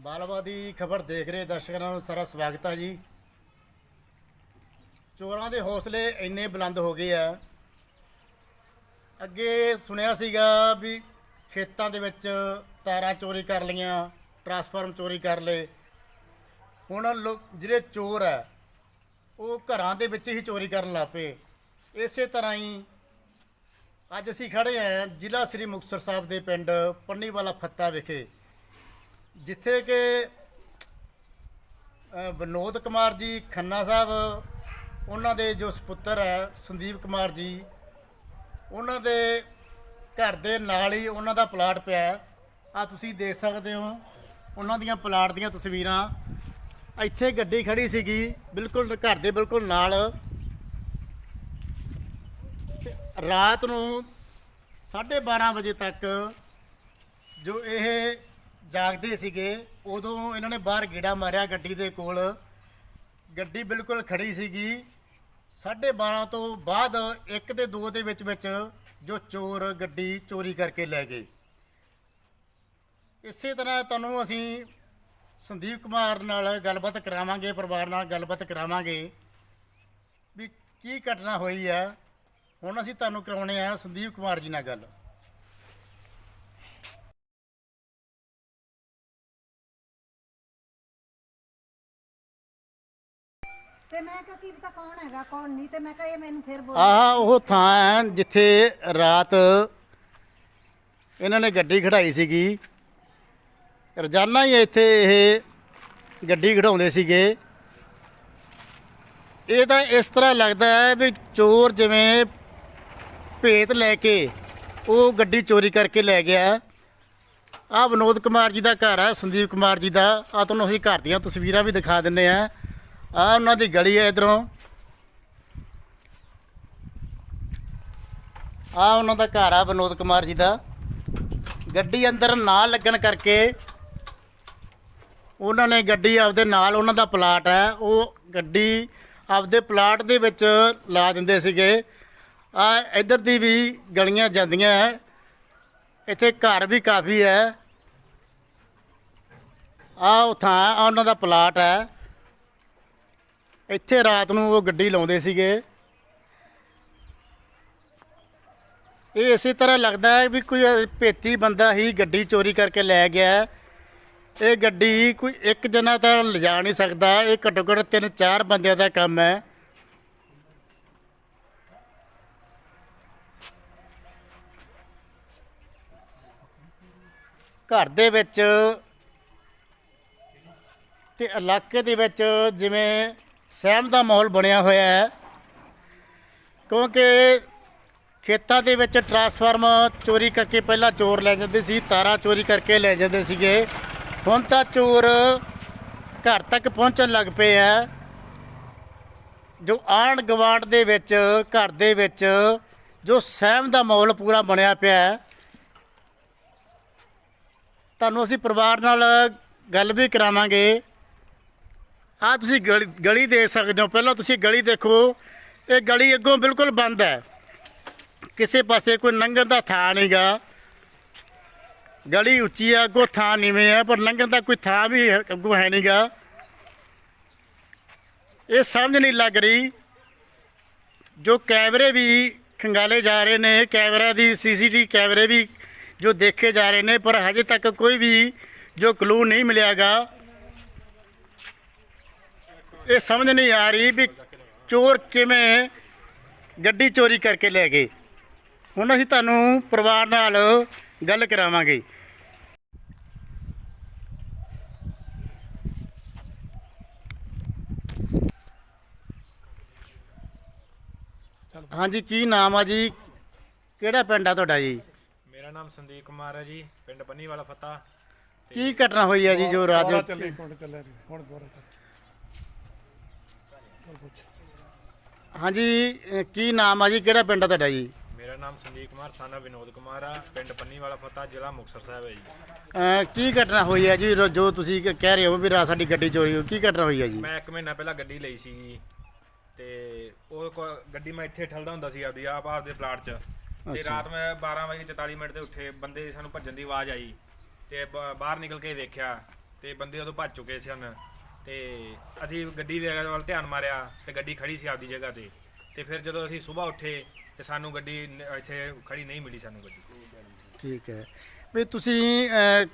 ਬਾਲਵਾ ਦੀ ਖਬਰ ਦੇਖ ਰਹੇ ਦਰਸ਼ਕਾਂ ਨੂੰ ਸਾਰਾ ਸਵਾਗਤ ਹੈ ਜੀ। ਚੋਰਾਂ ਦੇ ਹੌਸਲੇ ਇੰਨੇ ਬੁਲੰਦ ਹੋ ਗਏ ਆ। ਅੱਗੇ ਸੁਣਿਆ ਸੀਗਾ ਵੀ ਖੇਤਾਂ ਦੇ ਵਿੱਚ ਤਾਰਾਂ ਚੋਰੀ ਕਰ ਲਈਆਂ, ਟਰਾਂਸਫਾਰਮ ਚੋਰੀ ਕਰ ਲਏ। ਹੁਣ ਲੋਕ ਜਿਹੜੇ ਚੋਰ ਆ, ਉਹ ਘਰਾਂ ਦੇ ਵਿੱਚ ਹੀ ਚੋਰੀ ਕਰਨ ਲੱਗ ਪਏ। ਇਸੇ ਤਰ੍ਹਾਂ ਹੀ ਅੱਜ ਅਸੀਂ ਖੜੇ ਹਾਂ ਜ਼ਿਲ੍ਹਾ ਸ੍ਰੀ ਮੁਕਤਸਰ ਸਾਹਿਬ ਦੇ ਪਿੰਡ ਪੰਨੀਵਾਲਾ ਫੱਤਾ ਵਿਖੇ। ਜਿੱਥੇ ਕਿ ਵਿਨੋਦ ਕੁਮਾਰ ਜੀ ਖੰਨਾ ਸਾਹਿਬ, ਉਹਨਾਂ ਦੇ ਜੋ ਸੁਪੁੱਤਰ ਹੈ, ਸੰਦੀਪ ਕੁਮਾਰ ਜੀ, ਉਹਨਾਂ ਦੇ ਘਰ ਦੇ ਨਾਲ ਹੀ ਉਹਨਾਂ ਦਾ ਪਲਾਟ ਪਿਆ ਆ ਤੁਸੀਂ ਦੇਖ ਸਕਦੇ ਹੋ, ਉਹਨਾਂ ਦੀਆਂ ਪਲਾਟ ਦੀਆਂ ਤਸਵੀਰਾਂ। ਇੱਥੇ ਗੱਡੀ ਖੜੀ ਸੀਗੀ, ਬਿਲਕੁਲ ਘਰ ਦੇ ਬਿਲਕੁਲ ਨਾਲ। ਰਾਤ ਨੂੰ 12:30 ਵਜੇ ਤੱਕ ਜੋ ਇਹ ਜਾਗਦੇ ਸੀਗੇ, ਉਦੋਂ ਇਹਨਾਂ ਨੇ ਬਾਹਰ ਗੇੜਾ ਮਾਰਿਆ ਗੱਡੀ ਦੇ ਕੋਲ। ਗੱਡੀ ਬਿਲਕੁਲ ਖੜੀ ਸੀਗੀ। 12:30 ਤੋਂ ਬਾਅਦ 1 ਤੇ 2 ਦੇ ਵਿੱਚ ਵਿੱਚ ਜੋ ਚੋਰ ਗੱਡੀ ਚੋਰੀ ਕਰਕੇ ਲੈ ਗਏ। ਇਸੇ ਤਰ੍ਹਾਂ ਤੁਹਾਨੂੰ ਅਸੀਂ ਸੰਦੀਪ ਕੁਮਾਰ ਨਾਲ ਗੱਲਬਾਤ ਕਰਾਵਾਂਗੇ, ਪਰਿਵਾਰ ਨਾਲ ਗੱਲਬਾਤ ਕਰਾਵਾਂਗੇ ਵੀ ਕੀ ਘਟਨਾ ਹੋਈ ਹੈ ਹੁਣ ਅਸੀਂ ਤੁਹਾਨੂੰ ਕਰਾਉਣੇ ਆ ਸੰਦੀਪ ਕੁਮਾਰ ਜੀ ਨਾਲ ਗੱਲ। ਤੇ ਮੈਂ ਕਿਹਾ, ਕੀ ਪਤਾ ਕੌਣ ਹੈਗਾ, ਕੌਣ ਨਹੀਂ, ਤੇ ਮੈਂ ਕਿਹਾ, ਇਹ ਮੈਨੂੰ ਫਿਰ ਬੋਲ। ਆਹ ਉਹ ਥਾਂ ਹੈ ਜਿੱਥੇ ਰਾਤ ਇਹਨਾਂ ਨੇ ਗੱਡੀ ਖੜਾਈ ਸੀਗੀ। ਰੋਜ਼ਾਨਾ ਹੀ ਇੱਥੇ ਇਹ ਗੱਡੀ ਖੜਾਉਂਦੇ ਸੀਗੇ। ਇਹ ਤਾਂ ਇਸ ਤਰ੍ਹਾਂ ਲੱਗਦਾ ਹੈ ਵੀ ਚੋਰ ਜਿਵੇਂ ਭੇਤ ਲੈ ਕੇ ਉਹ ਗੱਡੀ ਚੋਰੀ ਕਰਕੇ ਲੈ ਗਿਆ। ਆ ਵਿਨੋਦ ਕੁਮਾਰ ਜੀ ਦਾ ਘਰ ਹੈ, ਸੰਦੀਪ ਕੁਮਾਰ ਜੀ ਦਾ। ਆ ਤੁਹਾਨੂੰ ਅਸੀਂ ਘਰ ਦੀਆਂ ਤਸਵੀਰਾਂ ਵੀ ਦਿਖਾ ਦਿੰਨੇ ਆ ਆ ਉਹਨਾਂ ਦੀ ਗਲੀ ਹੈ ਇਧਰੋਂ। ਆ ਉਹਨਾਂ ਦਾ ਘਰ ਆ ਵਿਨੋਦ ਕੁਮਾਰ ਜੀ ਦਾ। ਗੱਡੀ ਅੰਦਰ ਨਾ ਲੱਗਣ ਕਰਕੇ ਉਹਨਾਂ ਨੇ ਗੱਡੀ ਆਪਦੇ ਨਾਲ ਉਹਨਾਂ ਦਾ ਪਲਾਟ ਹੈ ਉਹ ਗੱਡੀ ਆਪਦੇ ਪਲਾਟ ਦੇ ਵਿੱਚ ਲਾ ਦਿੰਦੇ ਸੀਗੇ। ਆ ਇੱਧਰ ਦੀ ਵੀ ਗਲੀਆਂ ਜਾਂਦੀਆਂ ਹੈ ਇੱਥੇ ਘਰ ਵੀ ਕਾਫੀ ਹੈ ਆ ਉਹ ਆਹ ਉਹਨਾਂ ਦਾ ਪਲਾਟ ਹੈ ਇੱਥੇ ਰਾਤ ਨੂੰ ਉਹ ਗੱਡੀ ਲਾਉਂਦੇ ਸੀਗੇ। ਇਹ ਇਸੇ ਤਰ੍ਹਾਂ ਲੱਗਦਾ ਹੈ ਵੀ ਕੋਈ ਭੇਤੀ ਬੰਦਾ ਹੀ ਗੱਡੀ ਚੋਰੀ ਕਰਕੇ ਲੈ ਗਿਆ ਇਹ ਗੱਡੀ ਕੋਈ ਇੱਕ ਜਣਾ ਤਾਂ ਲਿਜਾ ਨਹੀਂ ਸਕਦਾ, ਇਹ ਘੱਟੋ ਘੱਟ ਤਿੰਨ ਚਾਰ ਬੰਦਿਆਂ ਦਾ ਕੰਮ ਹੈ। ਘਰ ਦੇ ਵਿੱਚ ਤੇ ਇਲਾਕੇ ਦੇ ਵਿੱਚ ਜਿਵੇਂ ਸਹਿਮ ਦਾ ਮਾਹੌਲ ਬਣਿਆ ਹੋਇਆ ਹੈ। ਕਿਉਂਕਿ ਖੇਤਾਂ ਦੇ ਵਿੱਚ ਟਰਾਂਸਫਾਰਮ ਚੋਰੀ ਕਰਕੇ ਪਹਿਲਾਂ ਚੋਰ ਲੈ ਜਾਂਦੇ ਸੀ, ਤਾਰਾਂ ਚੋਰੀ ਕਰਕੇ ਲੈ ਜਾਂਦੇ ਸੀਗੇ। ਹੁਣ ਤਾਂ ਚੋਰ ਘਰ ਤੱਕ ਪਹੁੰਚਣ ਲੱਗ ਪਏ ਆ ਜੋ ਆਂਢ ਗਵਾਂਢ ਦੇ ਵਿੱਚ, ਘਰ ਦੇ ਵਿੱਚ ਜੋ ਸਹਿਮ ਦਾ ਮਾਹੌਲ ਪੂਰਾ ਬਣਿਆ ਪਿਆ ਹੈ। ਤੁਹਾਨੂੰ ਅਸੀਂ ਪਰਿਵਾਰ ਨਾਲ ਗੱਲ ਵੀ ਕਰਾਵਾਂਗੇ। ਆ ਤੁਸੀਂ ਗਲੀ ਗਲੀ ਦੇਖ ਸਕਦੇ ਹੋ। ਪਹਿਲਾਂ ਤੁਸੀਂ ਗਲੀ ਦੇਖੋ। ਇਹ ਗਲੀ ਅੱਗੋਂ ਬਿਲਕੁਲ ਬੰਦ ਹੈ। ਕਿਸੇ ਪਾਸੇ ਕੋਈ ਲੰਘਣ ਦਾ ਥਾਂ ਨਹੀਂਗਾ ਗਲੀ ਉੱਚੀ ਹੈ, ਅੱਗੋਂ ਥਾਂ ਨੀਵੇਂ ਹੈ, ਪਰ ਲੰਘਣ ਦਾ ਕੋਈ ਥਾਂ ਵੀ ਹੈ- ਅੱਗੋਂ ਹੈ ਨਹੀਂਗਾ ਇਹ ਸਮਝ ਨਹੀਂ ਲੱਗ ਰਹੀ। ਜੋ ਕੈਮਰੇ ਵੀ ਖੰਗਾਲੇ ਜਾ ਰਹੇ ਨੇ, ਕੈਮਰਾ ਦੀ ਸੀਸੀਟੀਵੀ ਕੈਮਰੇ ਵੀ ਜੋ ਦੇਖੇ ਜਾ ਰਹੇ ਨੇ, ਪਰ ਹਜੇ ਤੱਕ ਕੋਈ ਵੀ ਜੋ ਕਲੂ ਨਹੀਂ ਮਿਲਿਆਗਾ ਇਹ ਸਮਝ ਨਹੀਂ ਆ ਰਹੀ ਵੀ ਚੋਰ ਕਿਵੇਂ ਗੱਡੀ ਚੋਰੀ ਕਰਕੇ ਲੈ ਗਏ। ਹੁਣ ਅਸੀਂ ਤੁਹਾਨੂੰ ਪਰਿਵਾਰ ਨਾਲ ਗੱਲ ਕਰਾਵਾਂਗੇ। ਹਾਂਜੀ ਕੀ ਨਾਮ ਆ ਜੀ? ਕਿਹੜਾ ਪਿੰਡ ਆ ਤੁਹਾਡਾ ਜੀ? ਮੇਰਾ ਨਾਮ ਸੰਦੀਪ ਕੁਮਾਰ ਹੈ ਜੀ ਪਿੰਡ ਬੰਨੀ ਵਾਲਾ ਫਤਾ। ਕੀ ਘਟਨਾ ਹੋਈ ਹੈ ਜੀ ਜੋ ਰਾਤ ਚੱਲੇ ਹੁਣ ਚੱਲੇ ਰੇ ਹੁਣ ਦੁਬਾਰਾ ਹਾਂਜੀ ਅਹ ਕੀ ਨਾਮ ਆ ਜੀ? ਕਿਹੜਾ ਪਿੰਡ ਆ ਤੁਹਾਡਾ ਜੀ? ਮੇਰਾ ਨਾਮ ਸੰਦੀਪ ਕੁਮਾਰ ਸਾਨਾ ਵਿਨੋਦ ਕੁਮਾਰ ਆ। ਪਿੰਡ ਪੰਨੀ ਵਾਲਾ ਫਤਾ ਜ਼ਿਲ੍ਹਾ ਮੁਕਤਸਰ ਸਾਹਿਬ ਹੈ ਜੀ। ਅਹ ਕੀ ਘਟਨਾ ਹੋਈ ਹੈ ਜੀ? ਰੋ- ਜੋ ਤੁਸੀਂ ਕ- ਕਹਿ ਰਹੇ ਹੋ ਵੀ ਰਾਤ ਸਾਡੀ ਗੱਡੀ ਚੋਰੀ ਹੋਈ ਕੀ ਘਟਨਾ ਹੋਈ ਹੈ ਜੀ? ਮੈਂ ਇੱਕ ਮਹੀਨਾ ਪਹਿਲਾਂ ਗੱਡੀ ਲਈ ਸੀਗੀ ਤੇ ਉਹ ਕੋ- ਗੱਡੀ ਮੈਂ ਇੱਥੇ ਠਲਦਾ ਹੁੰਦਾ ਸੀ ਆਪਦੀ ਆਪ ਆਪਦੇ ਪਲਾਟ 'ਚ। ਤੇ ਰਾਤ ਮੈਂ 12 ਵਜੇ 44 ਮਿੰਟ ਤੇ ਉੱਠੇ ਬੰਦੇ ਦੀ ਸਾਨੂੰ ਭੱਜਣ ਦੀ ਆਵਾਜ਼ ਆਈ। ਤੇ ਬ- ਬਾਹਰ ਨਿਕਲ ਕੇ ਵੇਖਿਆ ਤੇ ਬੰਦੇ ਉਦੋਂ ਭੱਜ ਚੁੱਕੇ ਸਨ। ਤੇ ਅਸੀਂ ਗੱਡੀ ਦੇ ਵੱਲ ਧਿਆਨ ਮਾਰਿਆ ਤੇ ਗੱਡੀ ਖੜੀ ਸੀ ਆਪਦੀ ਜਗ੍ਹਾ ਤੇ। ਤੇ ਫਿਰ ਜਦੋਂ ਅਸੀਂ ਸਵੇਰ ਉੱਠੇ ਤੇ ਸਾਨੂੰ ਗੱਡੀ ਨ- ਇੱਥੇ ਖੜੀ ਨਹੀਂ ਮਿਲੀ ਸਾਨੂੰ ਗੱਡੀ। ਠੀਕ ਹੈ। ਵੀ ਤੁਸੀਂ ਅਹ,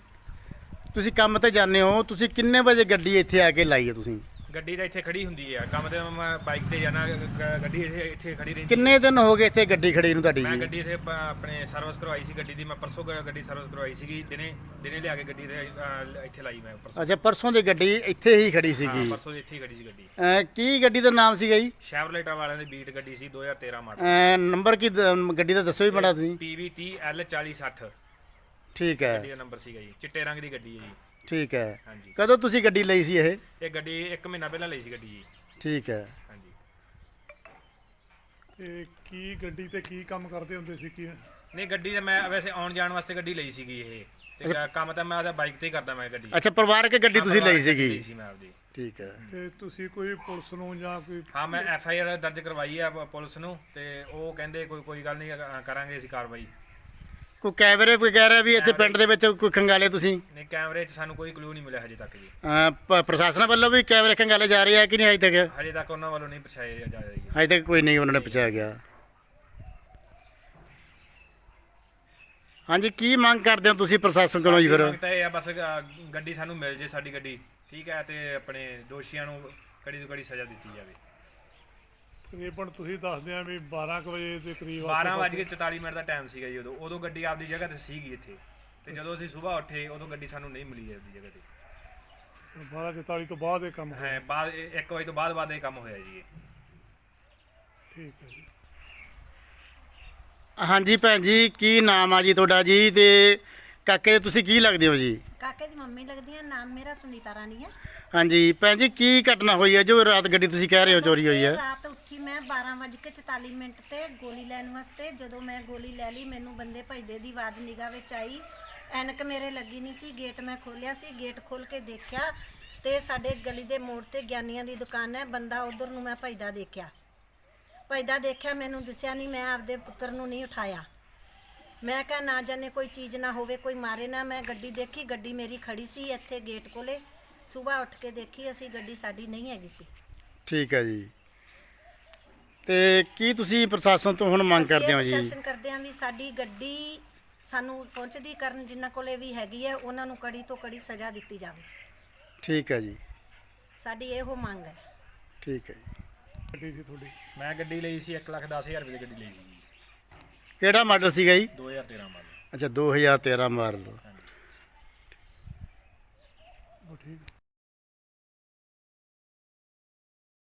ਤੁਸੀਂ ਕੰਮ ਤੇ ਜਾਂਦੇ ਹੋ ਤੁਸੀਂ ਕਿੰਨੇ ਵਜੇ ਗੱਡੀ ਇੱਥੇ ਆ ਕੇ ਲਾਈ ਹੈ ਤੁਸੀਂ? ਗੱਡੀ ਤਾਂ ਇੱਥੇ ਖੜੀ ਹੁੰਦੀ ਆ। ਕੰਮ ਤੇ ਮੈਂ ਬਾਈਕ ਤੇ ਜਾਣਾ ਗ- ਗੱਡੀ ਇੱਥੇ ਇੱਥੇ ਖੜੀ ਰਹਿੰਦੀ ਕਿੰਨੇ ਦਿਨ ਹੋ ਗਏ ਇੱਥੇ ਗੱਡੀ ਖੜੀ ਨੂੰ ਤੁਹਾਡੀ? ਮੈਂ ਜੀ ਗੱਡੀ ਇੱਥੇ ਪ- ਆਪਣੇ ਸਰਵਿਸ ਕਰਵਾਈ ਸੀ ਗੱਡੀ ਦੀ। ਮੈਂ ਪਰਸੋਂ ਗ- ਗੱਡੀ ਸਰਵਿਸ ਕਰਵਾਈ ਸੀਗੀ। ਦਿਨੇ ਦਿਨੇ ਲਿਆ ਕੇ ਗੱਡੀ ਤੇ ਅ, ਇੱਥੇ ਲਾਈ ਮੈਂ ਪਰਸੋਂ। ਅੱਛਾ ਪਰਸੋਂ ਦੀ ਗੱਡੀ ਇੱਥੇ ਹੀ ਖੜੀ ਹਾਂ ਸੀਗੀ। ਪਰਸੋਂ ਦੀ ਇੱਥੇ ਹੀ ਖੜੀ ਸੀ ਗੱਡੀ। ਅਹ, ਕੀ ਗੱਡੀ ਦਾ ਨਾਮ ਸੀਗਾ ਜੀ? ਸ਼ੈਵਰਲੇਟਰ ਵਾਲਿਆਂ ਦੀ ਬੀਟ ਗੱਡੀ ਸੀ 2013 ਮਾਡਲ। ਅਹ, ਨੰਬਰ ਕੀ ਦ- ਗੱਡੀ ਦਾ ਦੱਸੋ ਵੀ ਬੜਾ ਤੁਸੀਂ। PV30 L4060 ਠੀਕ ਹੈ। ਗੱਡੀ ਦਾ ਨੰਬਰ ਸੀਗਾ ਜੀ ਚਿੱਟੇ ਰੰਗ ਦੀ ਗੱਡੀ ਹੈ ਜੀ। ਠੀਕ ਹੈ। ਹਾਂਜੀ। ਕਦੋਂ ਤੁਸੀਂ ਗੱਡੀ ਲਈ ਸੀ ਇਹ? ਇਹ ਗੱਡੀ 1 ਮਹੀਨਾ ਪਹਿਲਾਂ ਲਈ ਸੀ ਗੱਡੀ ਜੀ। ਠੀਕ ਹੈ। ਹਾਂਜੀ। ਤੇ ਕੀ ਗੱਡੀ ਤੇ ਕੀ ਕੰਮ ਕਰਦੇ ਹੁੰਦੇ ਸੀ ਕੀ? ਨਹੀਂ ਗੱਡੀ ਤਾਂ ਮੈਂ ਵੈਸੇ ਆਉਣ ਜਾਣ ਵਾਸਤੇ ਗੱਡੀ ਲਈ ਸੀਗੀ ਇਹ। ਤੇ ਕੰਮ ਤਾਂ ਮੈਂ ਆਦਾ ਬਾਈਕ ਤੇ ਹੀ ਕਰਦਾ ਮੈਂ ਗੱਡੀ। ਅੱਛਾ ਪਰਿਵਾਰਕ ਗੱਡੀ ਤੁਸੀਂ ਲਈ ਲਈ ਸੀਗੀ। ਸੀ ਮੈਂ ਆਪਦੀ। ਠੀਕ ਹੈ। ਤੇ ਤੁਸੀਂ ਕੋਈ ਪੁਲਿਸ ਨੂੰ ਜਾਂ ਕੋਈ ਹਾਂ ਮੈਂ ਐਫ ਆਈ ਆਰ ਦਰਜ ਕਰਵਾਈ ਆ ਪ- ਪੁਲਿਸ ਨੂੰ ਤੇ ਉਹ ਕਹਿੰਦੇ ਕੋਈ ਕੋਈ ਗੱਲ ਨਹੀਂ ਅ, ਕਰਾਂਗੇ ਅਸੀਂ ਕਾਰਵਾਈ। ਕੋਈ ਕੈਮਰੇ ਵਗੈਰਾ ਵੀ ਇੱਥੇ ਪਿੰਡ ਦੇ ਵਿੱਚ ਕੋਈ ਖੰਗਾਲੇ ਤੁਸੀਂ? ਨਹੀਂ ਕੈਮਰੇ 'ਚ ਸਾਨੂੰ ਕੋਈ ਕਲੂ ਨਹੀਂ ਮਿਲਿਆ ਹਜੇ ਤੱਕ ਜੀ। ਅਹ, ਪ- ਪ੍ਰਸ਼ਾਸਨ ਵੱਲੋਂ ਵੀ ਕੈਮਰੇ ਖੰਗਾਲੇ ਜਾ ਰਹੇ ਆ ਕਿ ਨਹੀਂ ਅਜੇ ਤੱਕ? ਹਜੇ ਤੱਕ ਉਹਨਾਂ ਵੱਲੋਂ ਨਹੀਂ ਪਛਾਇਆ ਜਾ ਰਿਹਾ ਅਜੇ ਤੱਕ ਕੋਈ ਨਹੀਂ ਉਹਨਾਂ ਨੇ ਪਹੁੰਚਾਇਆ ਗਿਆ। ਹਾਂਜੀ ਕੀ ਮੰਗ ਕਰਦੇ ਹੋ ਤੁਸੀਂ ਪ੍ਰਸ਼ਾਸਨ ਕੋਲੋਂ ਜੀ ਫਿਰ? ਮੰਗ ਤਾਂ ਇਹ ਆ ਬਸ ਅ, ਗੱਡੀ ਸਾਨੂੰ ਮਿਲ ਜੇ ਸਾਡੀ ਗੱਡੀ ਠੀਕ ਹੈ ਤੇ ਆਪਣੇ ਦੋਸ਼ੀਆਂ ਨੂੰ ਕੜੀ ਤੋਂ ਕੜੀ ਸਜ਼ਾ ਦਿੱਤੀ ਜਾਵੇ। ਤਕਰੀਬਨ ਤੁਸੀਂ ਦੱਸਦੇ ਆ ਵੀ 12 ਕੁ ਵਜੇ ਦੇ ਕਰੀਬ 12 ਵਜੇ 44 ਮਿੰਟ ਦਾ ਟਾਈਮ ਸੀਗਾ ਜੀ ਉਦੋਂ। ਉਦੋਂ ਗੱਡੀ ਆਪਦੀ ਜਗ੍ਹਾ ਤੇ ਸੀਗੀ ਇੱਥੇ। ਤੇ ਜਦੋਂ ਅਸੀਂ ਸਵੇਰ ਉੱਠੇ ਉਦੋਂ ਗੱਡੀ ਸਾਨੂੰ ਨਹੀਂ ਮਿਲੀ ਆਪਦੀ ਜਗ੍ਹਾ ਤੇ। 12:44 ਤੋਂ ਬਾਅਦ ਇਹ ਕੰਮ ਹੋਇਆ। ਹੈ ਬਾਅਦ 1 ਵਜੇ ਤੋਂ ਬਾਅਦ ਬਾਅਦ ਇਹ ਕੰਮ ਹੋਇਆ ਜੀ ਇਹ। ਠੀਕ ਹੈ ਜੀ। ਹਾਂਜੀ ਭੈਣ ਜੀ ਕੀ ਨਾਮ ਆ ਜੀ ਤੁਹਾਡਾ ਜੀ ਤੇ ਕਾਕੇ ਦੇ ਤੁਸੀਂ ਕੀ ਲੱਗਦੇ ਹੋ ਜੀ? ਕਾਕੇ ਦੀ ਮੰਮੀ ਲੱਗਦੀ ਹੈ ਨਾਮ ਮੇਰਾ ਸੁਨੀਤਾ ਰਾਣੀ ਹੈ ਹਾਂਜੀ ਭੈਣ ਜੀ ਕੀ ਘਟਨਾ ਹੋਈ ਹੈ ਜੋ ਰਾਤ ਗੱਡੀ ਤੁਸੀਂ ਕਹਿ ਰਹੇ ਹੋ ਚੋਰੀ ਹੋਈ ਹੈ ਰਾਤ ਉੱਠੀ ਮੈਂ 12:44 ਮਿੰਟ ਤੇ ਗੋਲੀ ਲੈਣ ਵਾਸਤੇ, ਜਦੋਂ ਮੈਂ ਗੋਲੀ ਲੈ ਲਈ, ਮੈਨੂੰ ਬੰਦੇ ਭਜਦੇ ਦੀ ਆਵਾਜ਼ ਨਿਗਾਹ ਵਿੱਚ ਆਈ। ਐਨਕ ਮੇਰੇ ਲੱਗੀ ਨਹੀਂ ਸੀ, ਗੇਟ ਮੈਂ ਖੋਲਿਆ ਸੀ, ਗੇਟ ਖੋਲ ਕੇ ਦੇਖਿਆ ਤੇ ਸਾਡੇ ਗਲੀ ਦੇ ਮੋੜ ਤੇ ਗਿਆਨੀਆਂ ਦੀ ਦੁਕਾਨ ਹੈ, ਬੰਦਾ ਉਧਰ ਨੂੰ ਮੈਂ ਭਜਦਾ ਦੇਖਿਆ। ਭਜਦਾ ਦੇਖਿਆ, ਮੈਨੂੰ ਦਿਸਿਆ ਨਹੀਂ, ਮੈਂ ਆਪਦੇ ਪੁੱਤਰ ਨੂੰ ਨਹੀਂ ਉਠਾਇਆ। ਮੈਂ ਕਿਹਾ, ਨਾ ਜਾਣੇ ਕੋਈ ਚੀਜ਼ ਨਾ ਹੋਵੇ, ਕੋਈ ਮਾਰੇ ਨਾ, ਮੈਂ ਗੱਡੀ ਦੇਖੀ, ਗੱਡੀ ਮੇਰੀ ਖੜੀ ਸੀ ਇੱਥੇ ਗੇਟ ਕੋਲੇ। ਸਵੇਰ ਉੱਠ ਕੇ ਦੇਖੀ, ਅਸੀਂ ਗੱਡੀ ਸਾਡੀ ਨਹੀਂ ਹੈਗੀ ਸੀ। ਠੀਕ ਹੈ ਜੀ। ਤੇ ਕੀ ਤੁਸੀਂ ਪ੍ਰਸ਼ਾਸਨ ਤੋਂ ਹੁਣ ਮੰਗ ਕਰਦੇ ਹੋ ਜੀ? ਪ੍ਰਸ਼ਾਸਨ ਕਰਦੇ ਹਾਂ ਵੀ ਸਾਡੀ ਗੱਡੀ ਸਾਨੂੰ ਪਹੁੰਚਦੀ ਕਰਨ ਜਿਨ੍ਹਾਂ ਕੋਲੇ ਵੀ ਹੈਗੀ ਹੈ ਉਹਨਾਂ ਨੂੰ ਕੜੀ ਤੋਂ ਕੜੀ ਸਜ਼ਾ ਦਿੱਤੀ ਜਾਵੇ। ਠੀਕ ਹੈ ਜੀ। ਸਾਡੀ ਇਹੋ ਮੰਗ ਹੈ। ਠੀਕ ਹੈ ਜੀ। ਗੱਡੀ ਸੀ ਤੁਹਾਡੀ? ਮੈਂ ਗੱਡੀ ਲਈ ਸੀ 1 ਲੱਖ 10000 ਰੁਪਏ ਦੀ ਗੱਡੀ ਲਈ ਸੀ। ਕਿਹੜਾ ਮਾਡਲ ਸੀਗਾ ਜੀ? 2013 ਮਾਡਲ। ਅੱਛਾ 2013 ਮਾਡਲ।